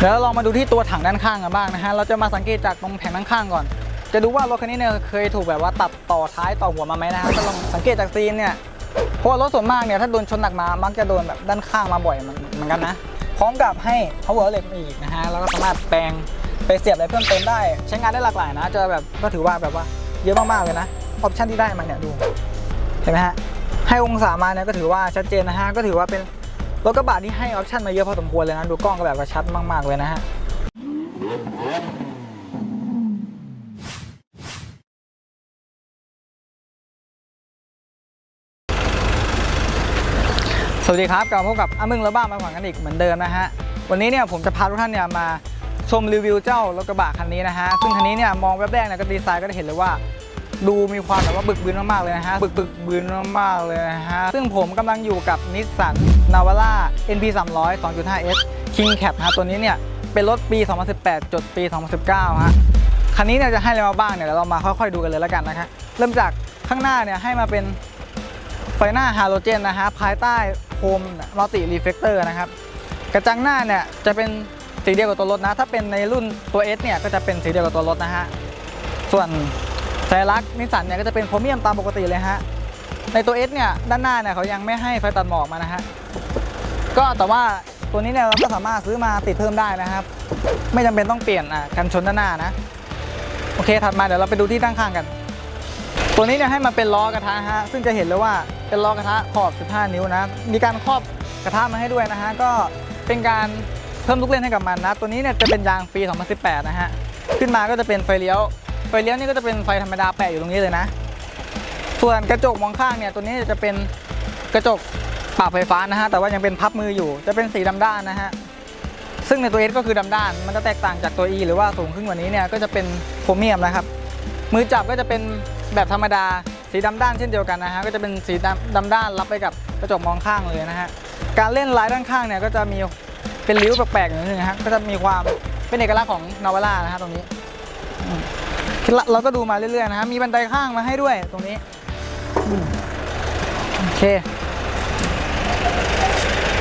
เดี๋ยวเราลองมาดูที่ตัวถังด้านข้างกันบ้างนะฮะ เราจะมาสังเกตจากตรงแผงด้านข้างก่อน จะดูว่ารถคันนี้เนี่ยเคยถูกแบบว่าตัดต่อท้ายต่อหัวมาไหมนะฮะก็ลองสังเกตจากซีนเนี่ยเพราะว่ารถส่วนมากเนี่ยถ้าโดนชนหนักมา มักจะโดนแบบด้านข้างมาบ่อยเหมือนกันนะ พร้อมกับให้ power เหล็กอีกนะฮะ แล้วก็สามารถแปลงไปเสียบอะไรเพิ่มเติมได้ ใช้งานได้หลากหลายนะ จะแบบก็ถือว่าแบบว่าเยอะมากๆเลยนะ ออปชันที่ได้มาเนี่ยดู เห็นไหมฮะ ให้องศามาเนี่ยก็ถือว่าชัดเจนนะฮะ ก็ถือว่าเป็น รถกระบะที่ให้ออปชันมาเยอะพอสมควรเลยนะ ดูกล้องก็แบบว่าชัดมาก ๆ เลยนะฮะสวัสดีครับกลับมาพบกับอามึงและบ้ามาฝังกันอีกเหมือนเดิมนะฮะ วันนี้เนี่ยผมจะพาทุกท่านเนี่ยมาชมรีวิวเจ้ารถกระบะคันนี้นะฮะ ซึ่งคันนี้เนี่ยมองแวบแรกเนี่ยก็ดีไซน์ก็จะเห็นเลยว่า ดูมีความแบบว่าบึกบืนมากๆเลยนะฮะ บึกบึกบืนมากๆเลยนะฮะ ซึ่งผมกำลังอยู่กับนิสสันนาวาร่า NP 300 2.5S King Cap นะฮะตัวนี้เนี่ย เป็นรถปี 2018 จดปี 2019 ฮะ คันนี้เนี่ยจะให้อะไรมาบ้างเนี่ยเดี๋ยวเรามาค่อยๆดูกันเลยแล้วกันนะครับเริ่มจากข้างหน้าเนี่ยให้มาเป็นไฟหน้าฮาโลเจนนะฮะภายใต้โคมมัลติรีเฟกเตอร์นะครับกระจังหน้าเนี่ยจะเป็นสีเดียวกับตัวรถนะ ถ้าเป็นในรุ่นตัว S เนี่ยก็จะเป็นสีเดียวกับตัวรถนะฮะ ส่วน สัญลักษณ์นิสสันเนี่ยก็จะเป็นโครเมียมตามปกติเลยฮะ ในตัว S เนี่ยด้านหน้าเนี่ยเขายังไม่ให้ไฟตัดหมอกมานะฮะ ก็แต่ว่าตัวนี้เนี่ยเราก็สามารถซื้อมาติดเพิ่มได้นะครับ ไม่จำเป็นต้องเปลี่ยนอะกันชนด้านหน้านะ โอเคถัดมาเดี๋ยวเราไปดูที่ด้านข้างกัน ตัวนี้เนี่ยให้มาเป็นล้อกระทะฮะ ซึ่งจะเห็นเลยว่าเป็นล้อกระทะขอบ 15 นิ้วนะ มีการครอบกระทะมาให้ด้วยนะฮะ ก็เป็นการเพิ่มลูกเล่นให้กับมันนะ ตัวนี้เนี่ยจะเป็นยางปี 2018 นะฮะ ขึ้นมาก็จะเป็นไฟเลี้ยว ไฟเลี้ยวนี่ก็จะเป็นไฟธรรมดาแปะอยู่ตรงนี้เลยนะ ส่วนกระจกมองข้างเนี่ยตัวนี้จะเป็นกระจกปรับไฟฟ้านะฮะแต่ว่ายังเป็นพับมืออยู่ จะเป็นสีดำด้านนะฮะซึ่งในตัว S ก็คือดำด้าน มันจะแตกต่างจากตัว E หรือว่าสูงขึ้นกว่านี้เนี่ยก็จะเป็นโครเมียมนะครับมือจับก็จะเป็นแบบธรรมดาสีดำด้านเช่นเดียวกันนะฮะก็จะเป็นสีดำดำด้านรับไปกับกระจกมองข้างเลยนะฮะการเล่นลายด้านข้างเนี่ยก็จะมีเป็นริ้วแปลกๆอย่างนึงนะฮะก็จะมีความเป็นเอกลักษณ์ของนาวาร่านะฮะตรงนี้ เราก็ดูมาเรื่อยๆนะฮะมีบันไดข้างมาให้ด้วยตรงนี้โอเค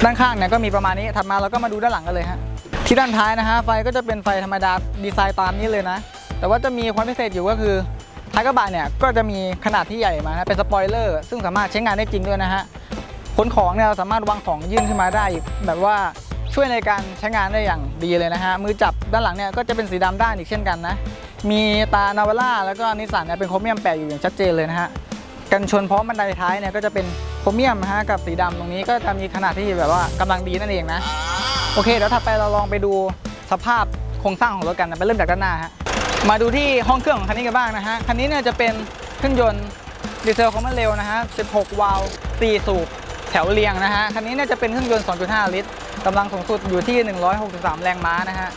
ด้านข้างเนี่ยก็มีประมาณนี้ถัดมาเราก็มาดูด้านหลังกันเลยฮะที่ด้านท้ายนะฮะไฟก็จะเป็นไฟธรรมดาดีไซน์ตามนี้เลยนะ แต่ว่าจะมีความพิเศษอยู่ก็คือท้ายกระบะเนี่ยก็จะมีขนาดที่ใหญ่มานะเป็นสปอยเลอร์ซึ่งสามารถใช้งานได้จริงด้วยนะฮะขนของเนี่ยเราสามารถวางของยื่นขึ้นมาได้ แบบว่าช่วยในการใช้งานได้อย่างดีเลยนะฮะมือจับด้านหลังเนี่ยก็จะเป็นสีดำด้านอีกเช่นกันนะ มีตานาวาร่าแล้วก็นิสสันเนี่ยเป็นโครเมียมแปะอยู่อย่างชัดเจนเลยนะฮะกันชนพร้อมบันไดท้ายเนี่ยก็จะเป็นโครเมียมนะฮะกับสีดำตรงนี้ก็จะมีขนาดที่แบบว่ากำลังดีนั่นเองนะโอเคเดี๋ยวถัดไปเราลองไปดูสภาพโครงสร้างของรถกันนะไปเริ่มจากด้านหน้าฮะมาดูที่ห้องเครื่องของคันนี้กันบ้างนะฮะคันนี้เนี่ยจะเป็นเครื่องยนต์ดีเซลคอมมอนเร็วนะฮะ 16 วาล์ว4สูบแถวเรียงนะฮะ คันนี้เนี่ยจะเป็นเครื่องยนต์ 2.5 ลิตร กำลังสูงสุดอยู่ที่ 163 แรงม้านะฮะ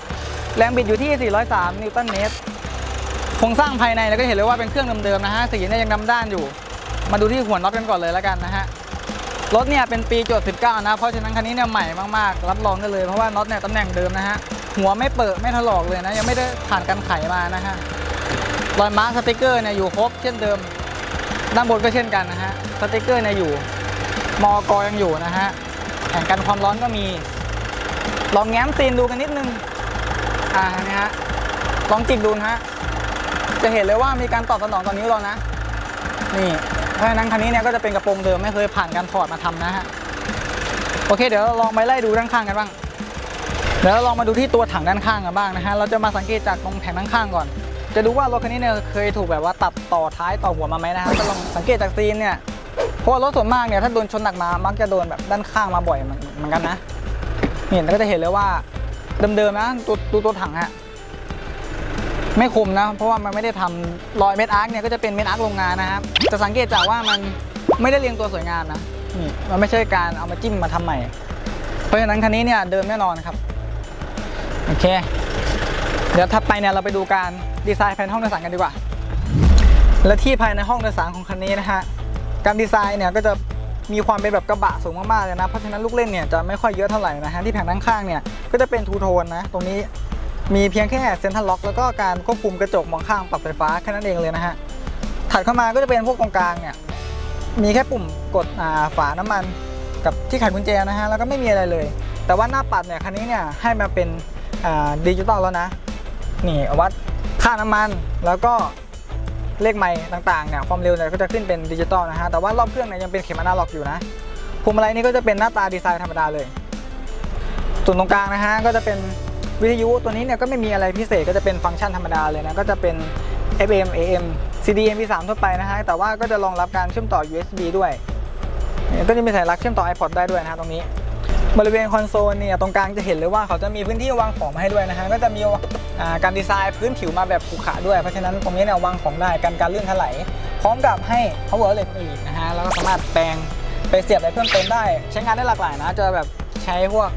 แรงบิดอยู่ที่ 403 นิวตันเมตร ครงสร้างภายในเราก็เห็นเลยว่าเป็นเครื่องเดิมๆนะฮะสีเนี่ยยังดำด้านอยู่ มาดูที่หัวน็อตกันก่อนเลยแล้วกันนะฮะรถเนี่ยเป็นปีจด19 นะ เพราะฉะนั้นคันนี้เนี่ยใหม่มากๆ รับรองได้เลยเพราะว่าน็อตเนี่ยตำแหน่งเดิมนะฮะ หัวไม่เปิดไม่ถลอกเลยนะ ยังไม่ได้ผ่านการไขมานะฮะ รอยมาร์คสติกเกอร์เนี่ยอยู่ครบเช่นเดิม ด้านบนก็เช่นกันนะฮะ สติกเกอร์เนี่ยอยู่ มอกอยังอยู่นะฮะ แผงกันความร้อนก็มี ลองแง้มซีนดูกันนิดนึง อ่า นี่ฮะ ลองจิกดูนะฮะ จะเห็นเลยว่ามีการตอบสนองต่อนิ้วเรานะ นี่ เพราะฉะนั้นคันนี้เนี่ยก็จะเป็นกระโปรงเดิมไม่เคยผ่านการถอดมาทำนะฮะ โอเค เดี๋ยวเราลองไปไล่ดูด้านข้างกันบ้าง เดี๋ยวเราลองมาดูที่ตัวถังด้านข้างกันบ้างนะฮะ เราจะมาสังเกตจากตรงแผงด้านข้างก่อน จะดูว่ารถคันนี้เนี่ยเคยถูกแบบว่าตัดต่อท้ายต่อหัวมาไหมนะฮะก็ลองสังเกตจากซีนเนี่ยเพราะรถส่วนมากเนี่ยถ้าโดนชนหนักมา มักจะโดนแบบด้านข้างมาบ่อยเหมือนกันนะนี่เราก็จะเห็นเลยว่าเดิมๆนะตัวตัวถังฮะ ไม่คมนะ เพราะว่ามันไม่ได้ทำรอยเม็ดอาร์คเนี่ยก็จะเป็นเม็ดอาร์คโรงงานนะครับจะสังเกตจากว่ามันไม่ได้เรียงตัวสวยงามนะนี่มันไม่ใช่การเอามาจิ้มมาทำใหม่ เพราะฉะนั้นคันนี้เนี่ยเดิมแน่นอนครับโอเค เดี๋ยวถัดไปเนี่ยเราไปดูการดีไซน์ภายในห้องโดยสารกันดีกว่า และที่ภายในห้องโดยสารของคันนี้นะฮะการดีไซน์เนี่ยก็จะมีความเป็นแบบกระบะสูงมากๆเลยนะ เพราะฉะนั้นลูกเล่นเนี่ยจะไม่ค่อยเยอะเท่าไหร่นะฮะที่แผงด้านข้างเนี่ยก็จะเป็นทูโทนนะ ตรงนี้ มีเพียงแค่เซ็นทรัลล็อกแล้วก็การควบคุมกระจกมองข้างปรับไฟฟ้าแค่นั้นเองเลยนะฮะถัดเข้ามาก็จะเป็นพวกตรงกลางเนี่ยมีแค่ปุ่มกดฝาน้ำมันกับที่ไขกุญแจนะฮะแล้วก็ไม่มีอะไรเลย แต่ว่าหน้าปัดเนี่ยคันนี้เนี่ยให้มาเป็นดิจิตอลแล้วนะนี่วัดค่าน้ำมันแล้วก็เลขไมล์ต่างๆเนี่ยความเร็วเนี่ยก็จะขึ้นเป็นดิจิตอลนะฮะแต่ว่ารอบเครื่องเนี่ยยังเป็นเข็มอนาล็อกอยู่นะพวงมาลัยนี่ก็จะเป็นหน้าตาดีไซน์ธรรมดาเลยส่วนตรงกลางนะฮะก็จะเป็น วิทยุตัวนี้เนี่ยก็ไม่มีอะไรพิเศษก็จะเป็นฟังก์ชันธรรมดาเลยนะ ก็จะเป็น FM AM CD MP3 ทั่วไปนะฮะ แต่ว่าก็จะรองรับการเชื่อมต่อ USB ด้วยเนี่ยก็จะมีสัญลักเชื่อมต่อ iPod ได้ด้วยนะฮะตรงนี้ บริเวณคอนโซลเนี่ยตรงกลางจะเห็นเลยว่าเขาจะมีพื้นที่วางของมาให้ด้วยนะฮะ ก็จะมีการดีไซน์พื้นผิวมาแบบขรุขระด้วย เพราะฉะนั้นตรงนี้เนี่ยวางของได้กันการเลื่อนถลายพร้อมกับให้ power outlet อีกนะฮะ แล้วก็สามารถแปลงไปเสียบอะไรเพิ่มเติมได้ ใช้งานได้หลากหลายนะ จะแบบใช้พวก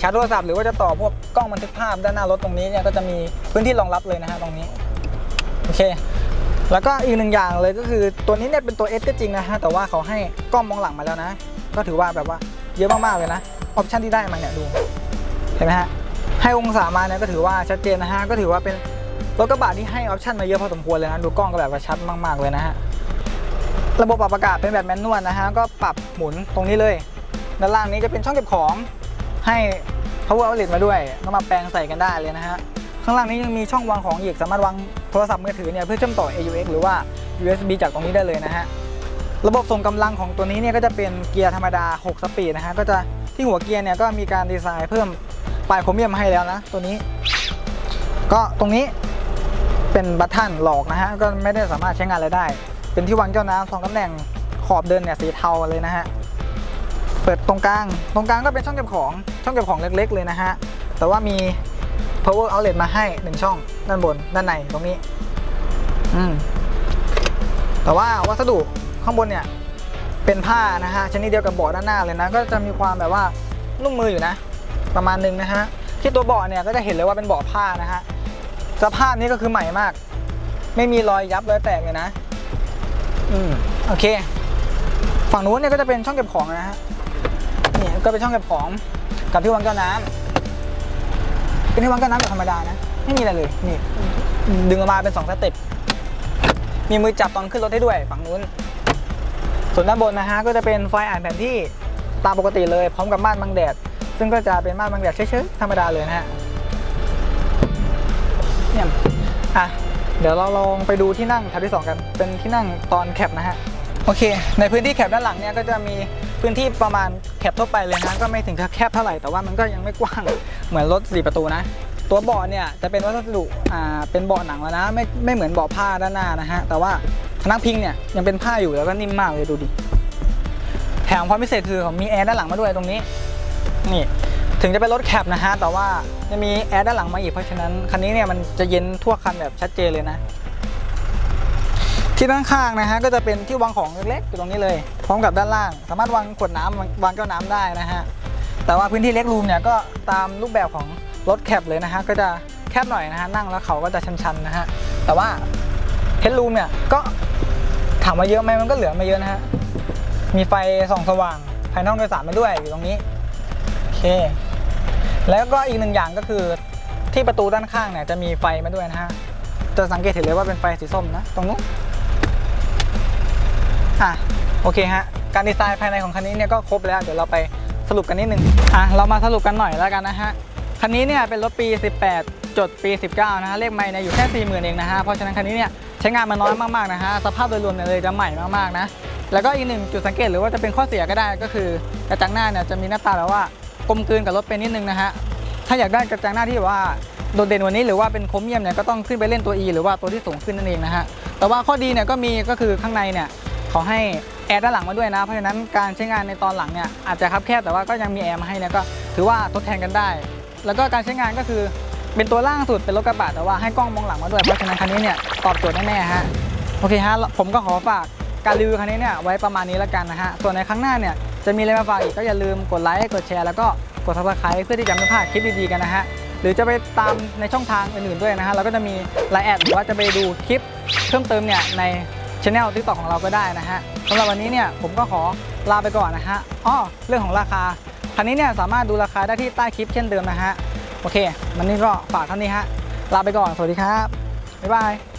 ชาร์จโทรศัพท์หรือว่าจะต่อพวกกล้องบันทึกภาพด้านหน้ารถตรงนี้เนี่ยก็จะมีพื้นที่รองรับเลยนะฮะตรงนี้โอเค แล้วก็อีกหนึ่งอย่างเลยก็คือตัวนี้เนี่ยเป็นตัว S ก็จริงนะฮะแต่ว่าเขาให้กล้องมองหลังมาแล้วนะ ก็ถือว่าแบบว่าเยอะมากๆเลยนะออปชันที่ได้มาเนี่ยดูเห็นไหมฮะให้องศามาเนี่ยก็ถือว่าชัดเจนนะฮะก็ถือว่าเป็นรถกระบะที่ให้ออปชันมาเยอะพอสมควรเลยนะดูกล้องก็แบบว่าชัดมาก ๆเลยนะฮะระบบปรับอากาศเป็นแบบแมนนวลนะฮะก็ปรับหมุนตรงนี้เลยด้านล่างนี้จะเป็นช่องเก็บของ ให้ power outlet มาด้วยก็มาแปลงใส่กันได้เลยนะฮะ ข้างล่างนี้ยังมีช่องวางของอีกสามารถวางโทรศัพท์มือถือเนี่ยเพื่อเชื่อมต่อ AUX หรือว่า USB จากตรงนี้ได้เลยนะฮะ ระบบส่งกำลังของตัวนี้เนี่ยก็จะเป็นเกียร์ธรรมดา 6 สปีดนะฮะ ก็จะที่หัวเกียร์เนี่ยก็มีการดีไซน์เพิ่มปลายโครเมียมมาให้แล้วนะ ตัวนี้ ก็ตรงนี้เป็นบัตทันหลอกนะฮะ ก็ไม่ได้สามารถใช้งานอะไรได้ เป็นที่วางเจ้าน้ำสองตำแหน่งขอบเดินเนี่ยสีเทาเลยนะฮะ เปิดตรงกลาง ตรงกลางก็เป็นช่องเก็บของ ช่องเก็บของเล็กๆเลยนะฮะ แต่ว่ามี power outlet มาให้ 1 ช่อง ด้านบน ด้านใน ตรงนี้ อืม แต่ว่าวัสดุข้างบนเนี่ย เป็นผ้านะฮะ ชนิดเดียวกับเบาะด้านหน้าเลยนะ ก็จะมีความแบบว่านุ่มมืออยู่นะ ประมาณหนึงนะฮะ ที่ตัวเบาะเนี่ยก็จะเห็นเลยว่าเป็นเบาะผ้านะฮะ สภาพนี้ก็คือใหม่มาก ไม่มีรอยยับรอยแตกเลยนะ อืม โอเค ฝั่งนู้นเนี่ยก็จะเป็นช่องเก็บของนะฮะ ก็เป็นช่องเก็บของกับที่วางแก้วน้ำเป็นที่วางแก้วน้ำแบบธรรมดานะไม่มีอะไรเลยนี่ดึงออกมาเป็นสองสเต็ปมีมือจับตอนขึ้นรถได้ด้วยฝั่งนู้น ส่วนด้านบนนะฮะก็จะเป็นไฟอ่านแผนที่ตามปกติเลย พร้อมกับม่านบังแดด ซึ่งก็จะเป็นม่านบังแดดเฉยๆธรรมดาเลยนะฮะเนี่ยอะเดี๋ยวเราลองไปดูที่นั่งแถวที่สองกัน เป็นที่นั่งตอนแคปนะฮะ โอเค ในพื้นที่แคปด้านหลังเนี่ยก็จะมีพื้นที่ประมาณแคปทั่วไปเลยนะก็ไม่ถึงกับแคบเท่าไหร่แต่ว่ามันก็ยังไม่กว้างเหมือนรถสี่ประตูนะ ตัวเบาะเนี่ยจะเป็นวัสดุอ่าเป็นเบาะหนังแล้วนะไม่ไม่เหมือนเบาะผ้าด้านหน้านะฮะแต่ว่าพนักพิงเนี่ยยังเป็นผ้าอยู่แล้วก็นิ่มมากเลยดูดิแถมความพิเศษคือมีแอร์ด้านหลังมาด้วยตรงนี้นี่ถึงจะเป็นรถแคปนะฮะแต่ว่าจะมีแอร์ด้านหลังมาอีกเพราะฉะนั้นคันนี้เนี่ยมันจะเย็นทั่วคันแบบชัดเจนเลยนะ ที่ด้านข้างนะฮะก็จะเป็นที่วางของเล็กๆอยู่ตรงนี้เลย พร้อมกับด้านล่าง สามารถวางขวดน้ำวางวางแก้วน้ำได้นะฮะแต่ว่าพื้นที่เล็กรูมเนี่ยก็ตามรูปแบบของรถแคปเลยนะฮะก็จะแคบหน่อยนะฮะนั่งแล้วเขาก็จะชันๆนะฮะแต่ว่าเฮดรูมเนี่ยก็ถามว่าเยอะไหมมันก็เหลือม่เยอะนะฮะมีไฟส่องสว่างภายนอกโดยสารมาด้วยอยู่ตรงนี้โอเค แล้วก็อีกหนึ่งอย่างก็คือที่ประตูด้านข้างเนี่ยจะมีไฟมาด้วยนะฮะจะสังเกตเห็นเลยว่าเป็นไฟสีส้มนะตรงนู้น อะ โอเคฮะ การดีไซน์ภายในของคันนี้เนี่ยก็ครบแล้ว เดี๋ยวเราไปสรุปกันนิดนึง อะ เรามาสรุปกันหน่อยแล้วกันนะฮะ คันนี้เนี่ยเป็นรถปี 18 จดปี 19 นะฮะ เลขไม่เนี่ยอยู่แค่ 40,000 เองนะฮะ เพราะฉะนั้นคันนี้เนี่ยใช้งานมาน้อยมากๆนะฮะ สภาพโดยรวมเนี่ยเลยจะใหม่มากๆนะ แล้วก็อีกหนึ่งจุดสังเกตหรือว่าจะเป็นข้อเสียก็ได้ก็คือกระจังหน้าเนี่ยจะมีหน้าตาแบบว่ากลมกลืนกับรถเป็นนิดนึงนะฮะ ถ้าอยากได้กระจังหน้าที่ว่าโดดเด่นกวันนี้หรือว่าเป็นครเมียมเนี่ยก็ต้องขึ้นไปเล่นตัว E หรือว่าตัวที่สูงขึ้นนั่นเองนะฮะ แต่ว่าข้อดีเนี่ยก็มีก็คือข้างในเนี่ย เขาให้แอร์ด้านหลังมาด้วยนะ เพราะฉะนั้นการใช้งานในตอนหลังเนี่ยอาจจะคับแคบแต่ว่าก็ยังมีแอร์มาให้เนี่ยก็ถือว่าทดแทนกันได้ แล้วก็การใช้งานก็คือเป็นตัวล่างสุดเป็นรถกระบะแต่ว่าให้กล้องมองหลังมาด้วยเพราะฉะนั้นคันนี้เนี่ยตอบโจทย์แน่ๆฮะโอเคฮะผมก็ขอฝากการรีวิวคันนี้เนี่ยไว้ประมาณนี้แล้วกันนะฮะส่วนในครั้งหน้าเนี่ยจะมีอะไรมาฝากอีกก็อย่าลืมกดไลค์กดแชร์แล้วก็กด subscribe เพื่อที่จะไม่พลาดคลิปดีๆกันนะฮะหรือจะไปตามในช่องทางอื่นๆด้วยนะฮะเราก็จะมีไลน์แอดหรือว่าจะไปดูคลิปเพิ่มเติมเนี่ยใน ช anel TikTok ของเราก็ได้นะฮะสำหรับวันนี้เนี่ยผมก็ขอลาไปก่อนนะฮะอ้อเรื่องของราคาคันนี้เนี่ยสามารถดูราคาได้ที่ใต้คลิปเช่นเดิมนะฮะโอเค วันนี้ก็ฝากเท่านี้ฮะลาไปก่อนสวัสดีครับบ๊ายบาย